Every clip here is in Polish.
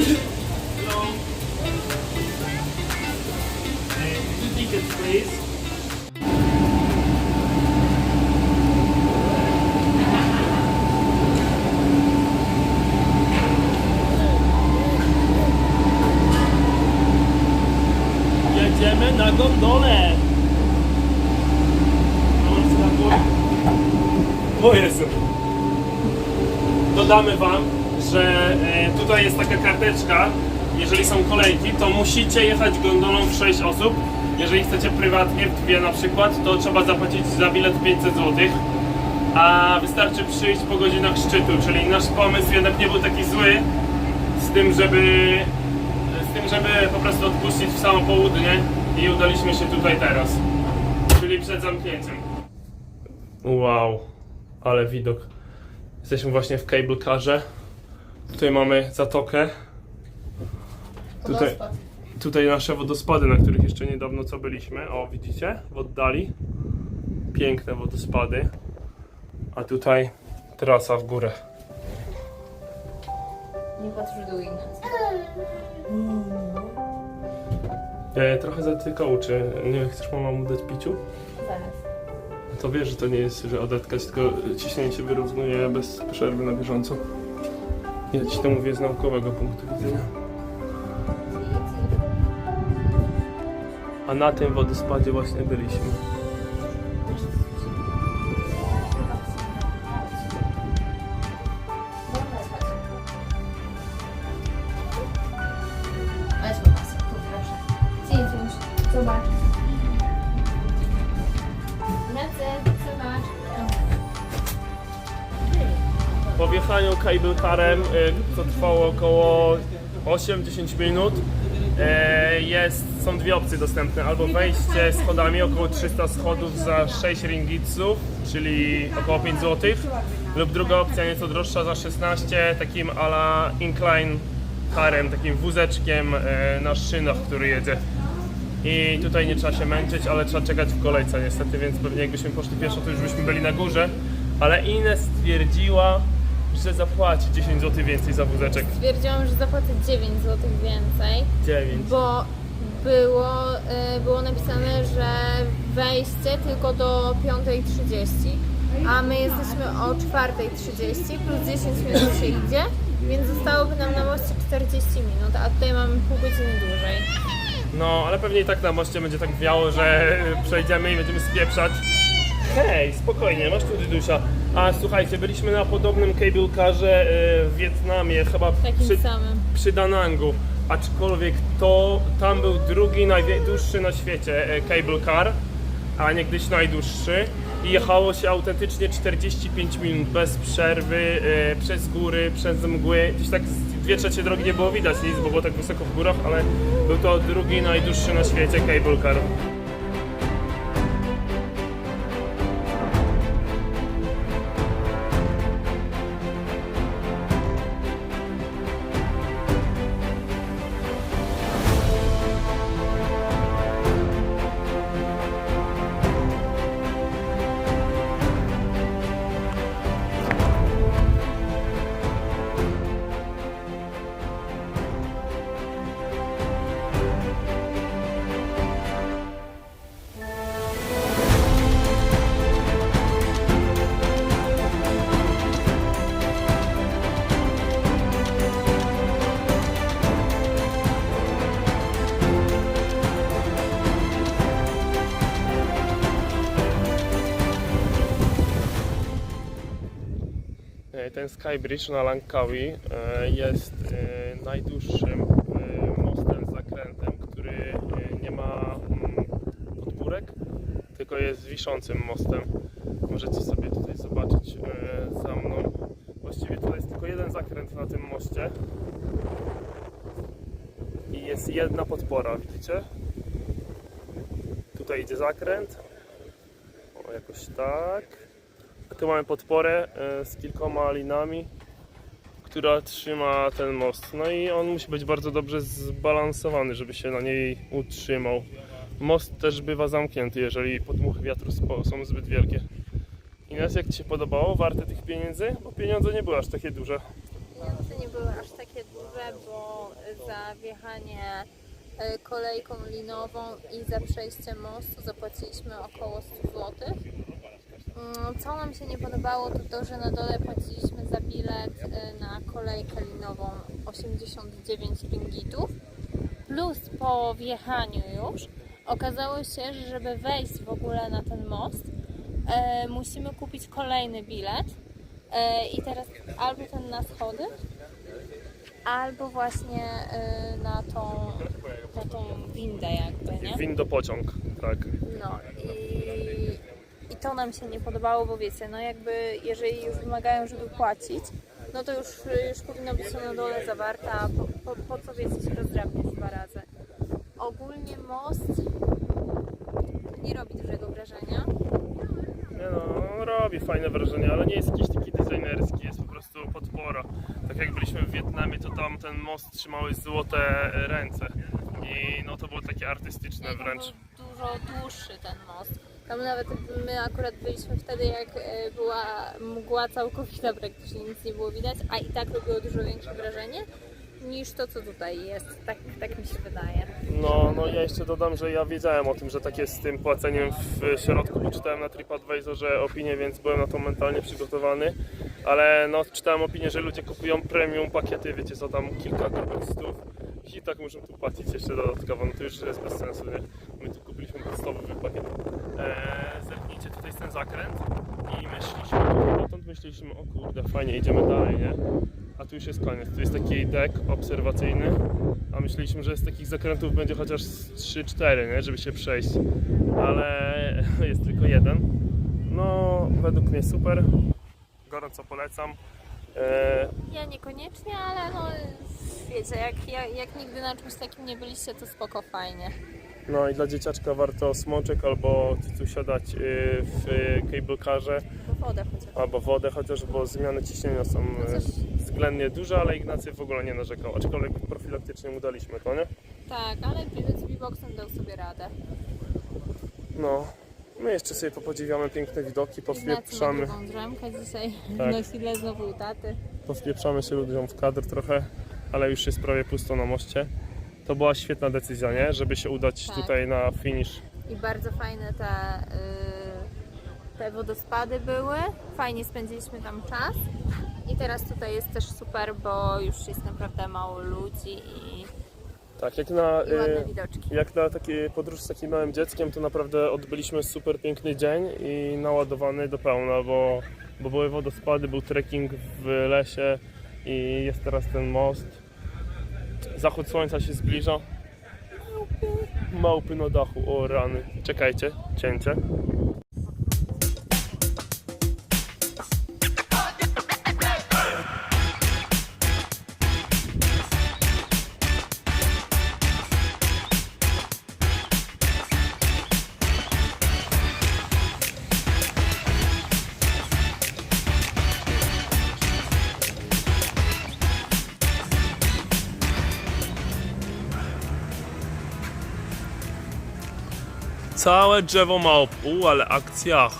Hello. Two. Jedziemy na gondolę. O Jezu. Dodamy Wam, tutaj jest taka karteczka. Jeżeli są kolejki, to musicie jechać gondolą w 6 osób. Jeżeli chcecie prywatnie, w dwie na przykład, to trzeba zapłacić za bilet 500 zł. A wystarczy przyjść po godzinach szczytu, czyli nasz pomysł jednak nie był taki zły z tym, żeby z tym, żeby po prostu odpuścić w samo południe i udaliśmy się tutaj teraz. Czyli przed zamknięciem. Wow, ale widok. Jesteśmy właśnie w cable carze. Tutaj mamy zatokę. Tutaj, tutaj nasze wodospady, na których jeszcze niedawno co byliśmy. O, widzicie? W oddali. Piękne wodospady. A tutaj trasa w górę. Nie patrz w dół. E, trochę zatyka oczy. Nie wiem, chcesz mama mu dać piciu? Zaraz. To wiesz, że to nie jest, że odetkać, tylko ciśnienie się wyrównuje bez przerwy na bieżąco. Ja ci to mówię z naukowego punktu widzenia. A na tym wodospadzie właśnie byliśmy. Cable carem, y, co trwało około 8-10 minut, e, jest, są dwie opcje dostępne. Albo wejście schodami, około 300 schodów za 6 ringitsów, czyli około 5 zł. Lub druga opcja nieco droższa za 16, takim ala incline carem, takim wózeczkiem e, na szynach, który jedzie. I tutaj nie trzeba się męczyć, ale trzeba czekać w kolejce niestety, więc pewnie jakbyśmy poszli pieszo, to już byśmy byli na górze. Ale Ines stwierdziła, że zapłaci 10 zł więcej za wózeczek. Stwierdziłam, że zapłacę 9 zł więcej, 9. bo było, y, było napisane, że wejście tylko do 5.30, a my jesteśmy o 4.30 plus 10 minut się idzie, więc zostałoby nam na moście 40 minut, a tutaj mamy pół godziny dłużej. No, ale pewnie i tak na moście będzie tak wiało, że przejdziemy i będziemy spieprzać. Hej, spokojnie, masz tu dydusia. A słuchajcie, byliśmy na podobnym cable carze y, w Wietnamie, chyba Takim przy, samym. przy Danangu. Aczkolwiek to tam był drugi najdłuższy na świecie e, cable car, a niegdyś najdłuższy. I jechało się autentycznie 45 minut bez przerwy, e, przez góry, przez mgły. Gdzieś tak z dwie trzecie drogi nie było widać nic, bo było tak wysoko w górach, ale był to drugi najdłuższy na świecie cable car. Ten Skybridge na Langkawi e, jest e, najdłuższym e, mostem z zakrętem, który nie ma mm, podpórek, tylko jest wiszącym mostem. Możecie sobie tutaj zobaczyć za mną. Właściwie tutaj jest tylko jeden zakręt na tym moście i jest jedna podpora, widzicie? Tutaj idzie zakręt. O, jakoś tak. Tu mamy podporę e, z kilkoma linami, która trzyma ten most. No i on musi być bardzo dobrze zbalansowany, żeby się na niej utrzymał. Most też bywa zamknięty, jeżeli podmuchy wiatru są zbyt wielkie. Ines, jak Ci się podobało? Warte tych pieniędzy? Bo pieniądze nie były aż takie duże. pieniądze nie były aż takie duże, bo za wjechanie e, kolejką linową i za przejście mostu zapłaciliśmy około 100 zł. Mm, Co nam się nie podobało, to to, że na dole płaciliśmy za bilet e, na kolejkę linową 89 ringgitów. Plus po wjechaniu już okazało się, że żeby wejść w ogóle na ten most, e, musimy kupić kolejny bilet. E, I teraz albo ten na schody, albo właśnie e, na tą, na tą windę jakby, nie? Windo pociąg, tak. No to nam się nie podobało, bo wiecie, no jakby jeżeli już wymagają, żeby płacić, no to już, już powinno być to na dole zawarte, a po, po, po co wiecie się rozdrabniać dwa razy. Ogólnie most nie robi dużego wrażenia. Nie no, robi fajne wrażenie, ale nie jest jakiś taki designerski, jest po prostu podpora. Tak jak byliśmy w Wietnamie, to tam ten most trzymały złote ręce. I no to było takie artystyczne Tam wręcz. był dużo dłuższy ten most. Tam nawet my akurat byliśmy wtedy, jak e, była mgła całkowita, praktycznie nic nie było widać, a i tak robiło dużo większe wrażenie niż to, co tutaj jest. Tak, tak mi się wydaje. No, no ja jeszcze dodam, że ja wiedziałem o tym, że tak jest z tym płaceniem w środku, bo czytałem na TripAdvisorze opinię, więc byłem na to mentalnie przygotowany. Ale no, czytałem opinię, że ludzie kupują premium pakiety, wiecie co tam, kilka grubych stów i tak muszą tu płacić jeszcze dodatkowo, no to już jest bez sensu, nie? My tu kupiliśmy podstawowy pakiet. Eee, zerknijcie, tutaj jest ten zakręt i myśleliśmy, dotąd myśleliśmy, o kurde, fajnie, idziemy dalej, nie? A tu już jest koniec, tu jest taki dek obserwacyjny, a myśleliśmy, że z takich zakrętów będzie chociaż z 3-4, nie? Żeby się przejść, ale jest tylko jeden. No, według mnie super, gorąco polecam. Eee, Ja niekoniecznie, ale no wiecie, jak, jak, jak nigdy na czymś takim nie byliście, to spoko, fajnie. No i dla dzieciaczka warto smoczek albo tu siadać y, w cable carze Bo wodę chociaż. albo wodę chociaż, bo zmiany ciśnienia są No y, względnie duże, ale Ignacy w ogóle nie narzekał, aczkolwiek profilaktycznie mu daliśmy to, nie? Tak, ale z B-Boxem dał sobie radę. No, my jeszcze sobie popodziwiamy piękne widoki, powpieprzamy, drzemkę dzisiaj, Tak. chwilę znowu u taty. powpieprzamy się ludziom w kadr trochę, ale już jest prawie pusto na moście. To była świetna decyzja, nie? Żeby się udać Tak. tutaj na finish. I bardzo fajne te, y, te wodospady były. Fajnie spędziliśmy tam czas. I teraz tutaj jest też super, bo już jest naprawdę mało ludzi i, Tak, jak na, i ładne y, widoczki. jak na taki podróż z takim małym dzieckiem, to naprawdę odbyliśmy super piękny dzień i naładowany do pełna, bo, bo były wodospady, był trekking w lesie i jest teraz ten most. Zachód słońca się zbliża. Małpy na dachu, o rany. Czekajcie, cięcie. Całe drzewo małp. U, ale akcja.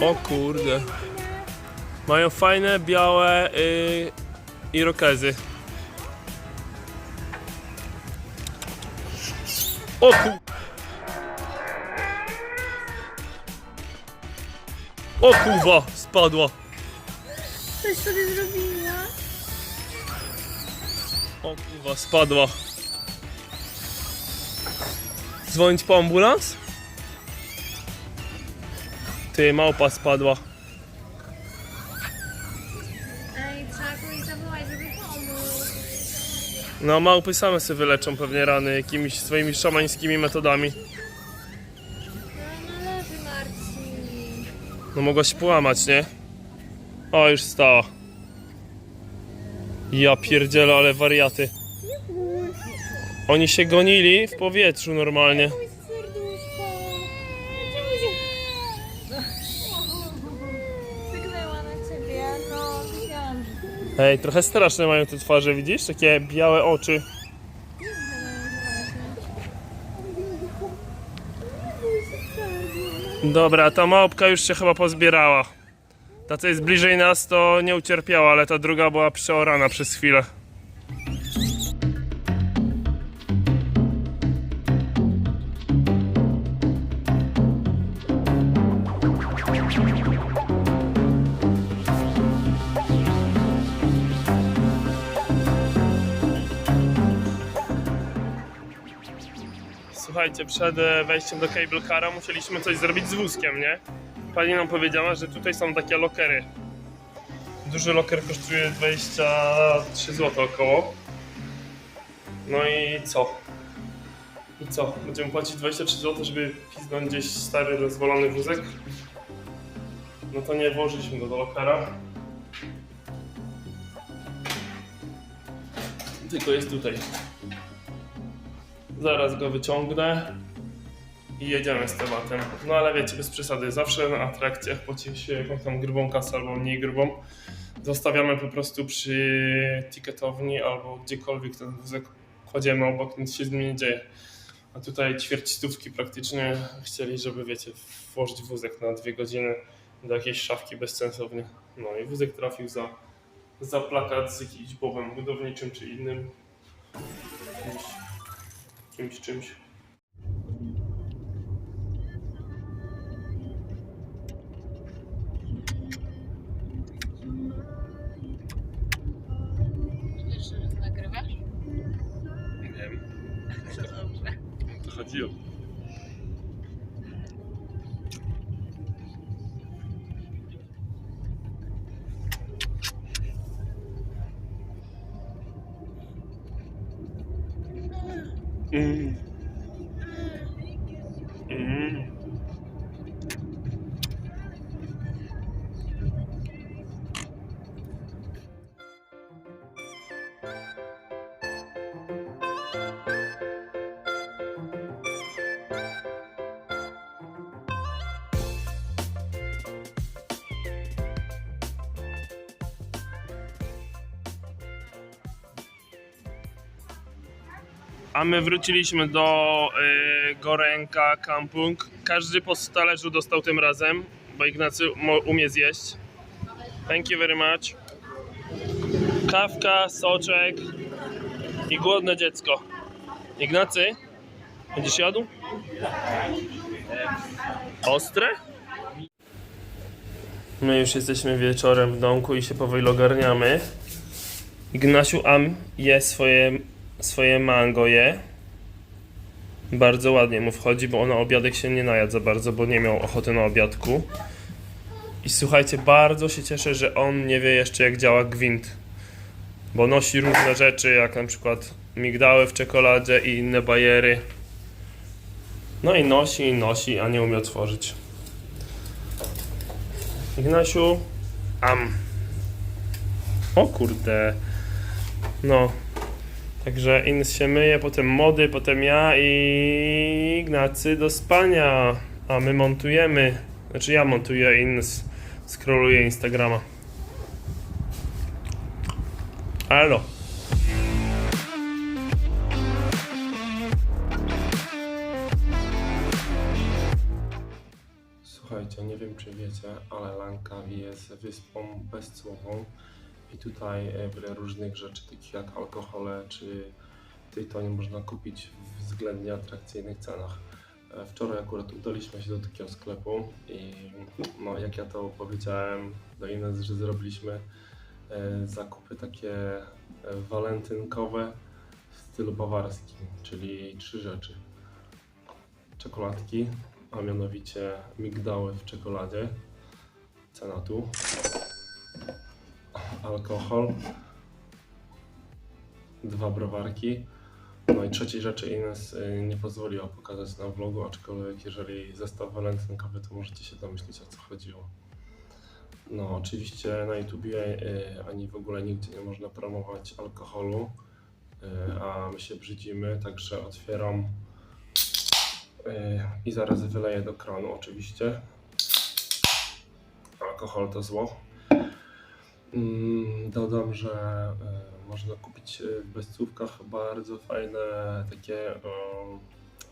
O kurde. Mają fajne, białe yy, irokezy. O ku... O kurwa, spadła. Coś sobie zrobiła? O kurwa, spadła. Dzwonić po ambulans? Ty, małpa spadła. Ej, trzeba kogoś zawołać, żeby pomóc. No, małpy same sobie wyleczą pewnie rany jakimiś swoimi szamańskimi metodami. No, no leży Marcin. No, mogła się połamać, nie? O, już stała. Ja pierdzielę, ale wariaty. Oni się gonili w powietrzu normalnie. No Ej, trochę straszne mają te twarze, widzisz? Takie białe oczy. Dobra, ta małpka już się chyba pozbierała. Ta, co jest bliżej nas, to nie ucierpiała, ale ta druga była przeorana przez chwilę. Słuchajcie, przed e, wejściem do cable cara musieliśmy coś zrobić z wózkiem, nie? Pani nam powiedziała, że tutaj są takie lokery. Duży loker kosztuje 23 zł około. No i co? I co? Będziemy płacić 23 zł, żeby piznąć gdzieś stary, rozwalony wózek? No to nie włożyliśmy go do lokera. Tylko jest tutaj. Zaraz go wyciągnę i jedziemy z tematem. No ale wiecie, bez przesady, zawsze na atrakcjach płaci się jakąś tam grubą kasę albo mniej grubą. Zostawiamy po prostu przy ticketowni albo gdziekolwiek ten wózek kładziemy obok, nic się z nim nie dzieje. A tutaj ćwierć stówki praktycznie chcieli, żeby wiecie, włożyć wózek na dwie godziny do jakiejś szafki bezsensownie. No i wózek trafił za, za plakat z jakimś bobem budowniczym czy innym. Kimś czymś. Mm. A my wróciliśmy do y, Gorenka Kampung. Każdy po talerzu dostał tym razem, bo Ignacy umie zjeść. Thank you very much. Kawka, soczek i głodne dziecko. Ignacy, będziesz jadł? Ostre? My już jesteśmy wieczorem w domku i się powoli ogarniamy. Ignasiu Am je swoje, swoje mango je. Bardzo ładnie mu wchodzi, bo on na obiadek się nie najadł za bardzo, bo nie miał ochoty na obiadku. I słuchajcie, bardzo się cieszę, że on nie wie jeszcze jak działa gwint. Bo nosi różne rzeczy, jak na przykład migdały w czekoladzie i inne bajery. No i nosi, i nosi, a nie umie otworzyć. Ignasiu, am. O kurde. No. Także Ins się myje, potem mody, potem ja i Ignacy do spania. A my montujemy. Znaczy ja montuję, a Ins scrolluje Instagrama. Alo. Słuchajcie, nie wiem czy wiecie, ale Langkawi jest wyspą bezcłową i tutaj e, wiele różnych rzeczy, takich jak alkohole czy tytoń można kupić w względnie atrakcyjnych cenach. E, Wczoraj akurat udaliśmy się do takiego sklepu i no, jak ja to powiedziałem do Ines, że zrobiliśmy e, zakupy takie walentynkowe w stylu bawarskim, czyli trzy rzeczy. Czekoladki, a mianowicie migdały w czekoladzie, cena tu, alkohol, dwa browarki. No i trzeciej rzeczy Ines y, nie pozwoliła pokazać na vlogu, aczkolwiek jeżeli zestaw walentynkowy, to możecie się domyślić o co chodziło. No oczywiście na YouTubie y, ani w ogóle nigdzie nie można promować alkoholu, y, a my się brzydzimy, także otwieram i zaraz wyleję do kranu oczywiście. Alkohol to zło. Mm, Dodam, że e, można kupić e, w bezcówkach bardzo fajne takie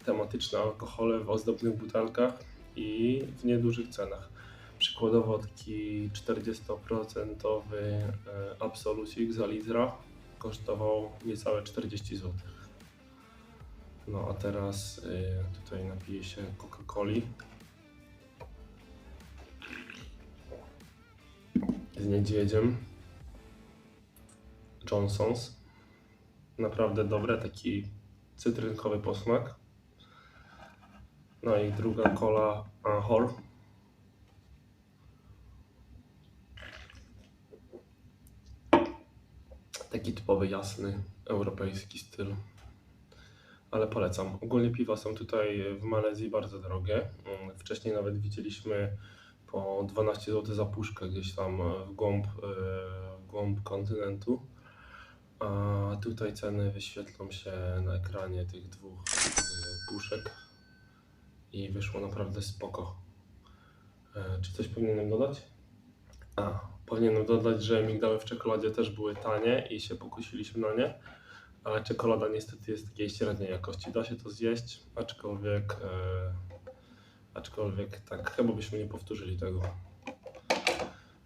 tematyczne alkohole w ozdobnych butelkach i w niedużych cenach. Przykładowo taki 40% e, absolucik za litra kosztował niecałe 40 zł. No a teraz tutaj napiję się Coca-Coli. Z niedźwiedziem. Johnson's. Naprawdę dobre, taki cytrynkowy posmak. No i druga kola Anhor. Taki typowy, jasny, europejski styl. Ale polecam. Ogólnie piwa są tutaj w Malezji bardzo drogie. Mm, Wcześniej nawet widzieliśmy po 12 zł za puszkę gdzieś tam w głąb, e, w głąb kontynentu. A tutaj ceny wyświetlą się na ekranie tych dwóch e, puszek i wyszło naprawdę spoko. E, Czy coś powinienem dodać? A, powinienem dodać, że migdały w czekoladzie też były tanie i się pokusiliśmy na nie, ale czekolada niestety jest takiej średniej jakości. Da się to zjeść, aczkolwiek, e, aczkolwiek tak, chyba byśmy nie powtórzyli tego.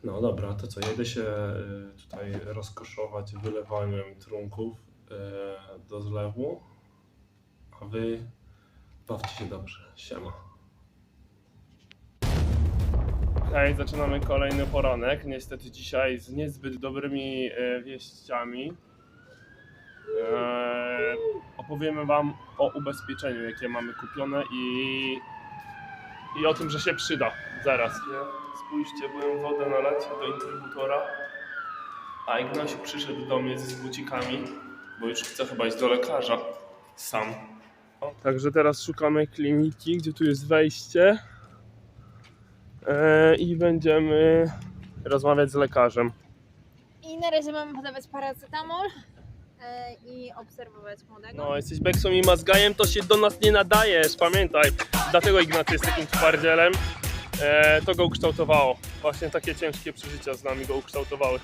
No dobra, to co, jedę się e, tutaj rozkoszować wylewaniem trunków e, do zlewu, a wy bawcie się dobrze. Siema. Hej, zaczynamy kolejny poranek. Niestety dzisiaj z niezbyt dobrymi e, wieściami. E, opowiemy Wam o ubezpieczeniu, jakie mamy kupione i, i o tym, że się przyda. Zaraz. Spójrzcie, byłem wodę nalać do intrybutora, a Ignasiu przyszedł do mnie z bucikami, bo już chce chyba iść do lekarza sam. O, Także teraz szukamy kliniki, gdzie tu jest wejście e, i będziemy rozmawiać z lekarzem. I na razie mamy podawać paracetamol i obserwować młodego. No, jesteś Beksą i Mazgajem, to się do nas nie nadajesz, pamiętaj. Dlatego Ignacy jest takim twardzielem. E, to go ukształtowało. Właśnie takie ciężkie przeżycia z nami go ukształtowały.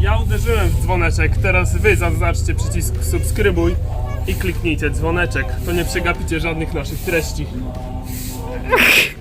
Ja uderzyłem w dzwoneczek, teraz wy zaznaczcie przycisk subskrybuj i kliknijcie dzwoneczek. To nie przegapicie żadnych naszych treści.